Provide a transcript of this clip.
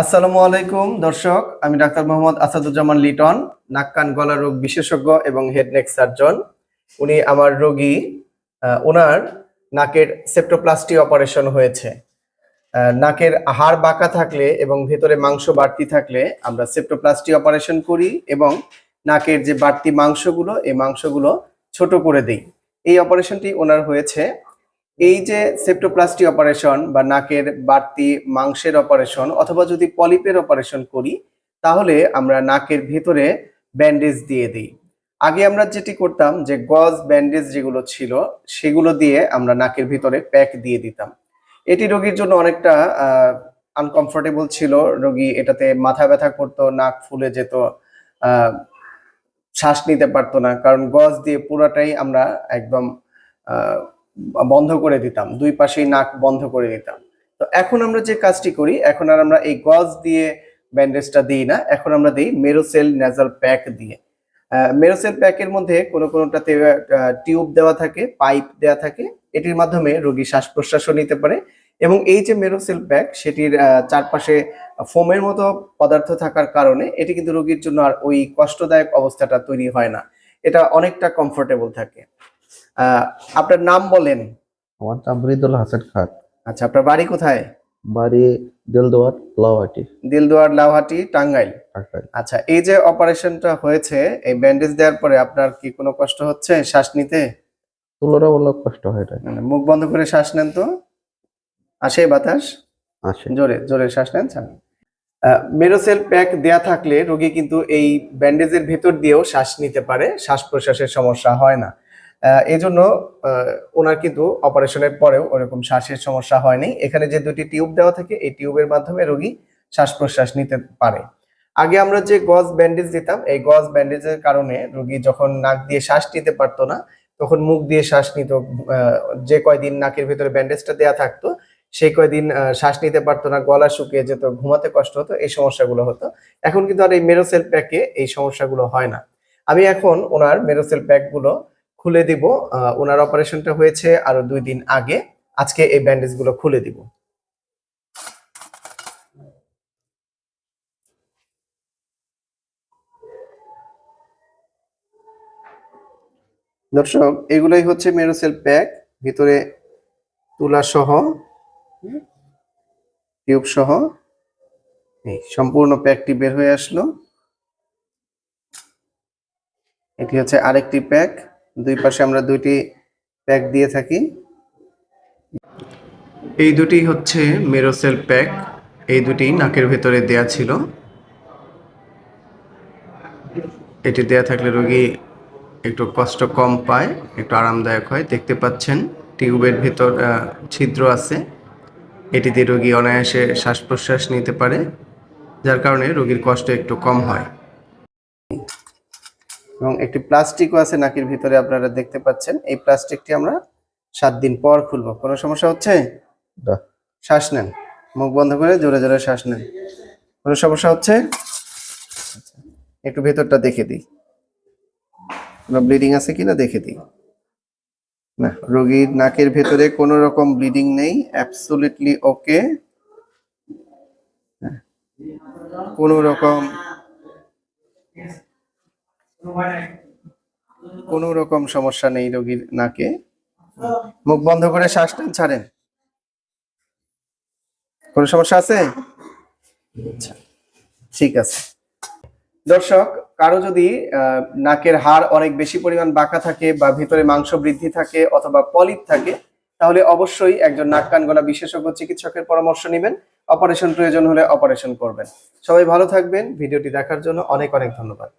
আসসালামু আলাইকুম, দর্শক। আমি ডাক্তার মোহাম্মদ আসাদুজ্জামান লিটন, নাক কান গলা রোগ বিশেষজ্ঞ এবং হেড নেক সার্জন। উনি আমার রোগী ওনার নাকের সেপ্টোপ্লাস্টি অপারেশন হয়েছে। নাকের হাড় বাঁকা থাকলে এবং ভেতরে মাংস বাড়তি থাকলে আমরা সেপ্টোপ্লাস্টি অপারেশন করি এবং নাকের যে বাড়তি মাংসগুলো, এই মাংসগুলো ছোট করে দিই। এই অপারেশনটি ওনার হয়েছে এই যে সেপ্টোপ্লাস্টি অপারেশন বা নাকের বাড়তি মাংসের অপারেশন অথবা যদি পলিপের অপারেশন করি, তাহলে আমরা নাকের ভেতরে ব্যান্ডেজ দিয়ে দিই। আগে আমরা যেটি করতাম যে গজ ব্যান্ডেজ যেগুলো ছিল, সেগুলো দিয়ে আমরা নাকের ভিতরে প্যাক দিয়ে দিতাম। এটি রোগীর জন্য অনেকটা আনকমফোর্টেবল ছিল। রোগী এটাতে মাথা ব্যথা করতো, নাক ফুলে যেত শ্বাস নিতে পারতো না। কারণ গজ দিয়ে পুরাটাই আমরা একদম বন্ধ করে দিতাম, দুই পাশেই নাক বন্ধ করে দিতাম। তো এখন আমরা যে কাজটি করি, এখন আর আমরা এই গজ দিয়ে ব্যান্ডেজটা দিই না, এখন আমরা দিই মেরোসেল নেজাল প্যাক দিয়ে। মেরোসেল প্যাকের মধ্যে কোনো কোনোটাতে টিউব দেওয়া থাকে পাইপ দেওয়া থাকে, এটির মাধ্যমে রোগী শ্বাস প্রশ্বাসও নিতে পারে এবং এই যে মেরোসেল প্যাক সেটির চারপাশে ফোমের মতো পদার্থ থাকার কারণে এটি কিন্তু রোগীর জন্য আর ওই কষ্টদায়ক অবস্থাটা তৈরি হয় না। এটা অনেকটা কমফোর্টেবল থাকে। আপনার নাম বলেন। আমার নাম মৃদুল হাসান খান। আচ্ছা আপনার বাড়ি কোথায়? বাড়ি দেলদুয়ার লাউহাটি দিলদুয়ার লাউহাটি টাঙ্গাইল। আচ্ছা এই যে অপারেশনটা হয়েছে এই ব্যান্ডেজ দেওয়ার পরে আপনার কি কোনো কষ্ট হচ্ছে শ্বাস নিতে? তুলনামূলক কষ্ট হয় না মানে মুখ বন্ধ করে শ্বাস নেন তো? আসে বাতাস? আসে। জোরে জোরে শ্বাস নেন ছাড়েন মেরোসেল প্যাক দেয়া থাকলে রোগী কিন্তু এই ব্যান্ডেজের ভেতর দিয়েও শ্বাস নিতে পারে শ্বাস প্রশ্বাসের সমস্যা হয় না। আহ, এই জন্য ওনার কিন্তু অপারেশনের পরেও ওরকম শ্বাসের সমস্যা হয়নি। এখানে যে দুটি টিউব দেওয়া থাকে এই টিউবের মাধ্যমে রোগী শ্বাস প্রশ্বাস নিতে পারে। আগে আমরা যে গজ ব্যান্ডেজ দিতাম এই গজ ব্যান্ডেজের কারণে রোগী যখন নাক দিয়ে শ্বাস নিতে পারতো না তখন মুখ দিয়ে শ্বাস নিত যে কয়দিন নাকের ভিতরে ব্যান্ডেজটা দেয়া থাকতো সেই কয়দিন শ্বাস নিতে পারতো না গলা শুকিয়ে যেত ঘুমাতে কষ্ট হতো এই সমস্যাগুলো হতো। এখন কিন্তু আর এই মেরোসেল প্যাকে এই সমস্যাগুলো হয় না। আমি এখন ওনার মেরোসেল প্যাকগুলো খুলে দিব। ওনার অপারেশনটা হয়েছে আরও দুই দিন আগে। আজকে এই ব্যান্ডেজগুলো খুলে দিব। দর্শক, এগুলাই হচ্ছে মেরোসেল প্যাক ভিতরে তুলা সহ টিউব সহ। এই সম্পূর্ণ প্যাকটি বের হয়ে আসলো। এটি হচ্ছে আরেকটি প্যাক দুই পাশে আমরা দুইটি প্যাক দিয়ে থাকি। এই দুটি হচ্ছে মেরোসেল প্যাক। এই দুটি নাকের ভেতরে দেয়া ছিল। এটি দেয়া থাকলে রোগী একটু কষ্ট কম পায়, একটু আরামদায়ক হয়। দেখতে পাচ্ছেন, টিউবের ভেতর ছিদ্র আছে। এটিতে রোগী অনায়াসে শ্বাস প্রশ্বাস নিতে পারে, যার কারণে রোগীর কষ্ট একটু কম হয়। এবং একটি প্লাস্টিকও আছে নাকের ভিতরে আপনারা দেখতে পাচ্ছেন। এই প্লাস্টিকটি আমরা সাত দিন পর খুলবো। কোনো সমস্যা হচ্ছে। শ্বাস নেন। মুখ বন্ধ করে জোরে জোরে শ্বাস নেন। কোনো সমস্যা হচ্ছে? একটু ভেতরটা দেখে দিই। কোনো ব্লিডিং আছে কিনা দেখে দিই। না রোগীর নাকের ভেতরে কোনো রকম ব্লিডিং নেই। Absolutely okay. কোনো রকম কোনো রকম সমস্যা নেই রোগীর নাকে। মুখ বন্ধ করে শ্বাস নেন, ছাড়েন। কোনো সমস্যা আছে? আচ্ছা ঠিক আছে। দর্শক, কারও যদি নাকের হাড় অনেক বেশি পরিমাণ বাঁকা থাকে বা ভিতরে মাংস বৃদ্ধি থাকে অথবা পলিপ থাকে, তাহলে অবশ্যই একজন নাক কান গলা বিশেষজ্ঞ চিকিৎসকের পরামর্শ নেবেন। অপারেশন প্রয়োজন হলে অপারেশন করবেন। সবাই ভালো থাকবেন। ভিডিওটি দেখার জন্য অনেক অনেক ধন্যবাদ।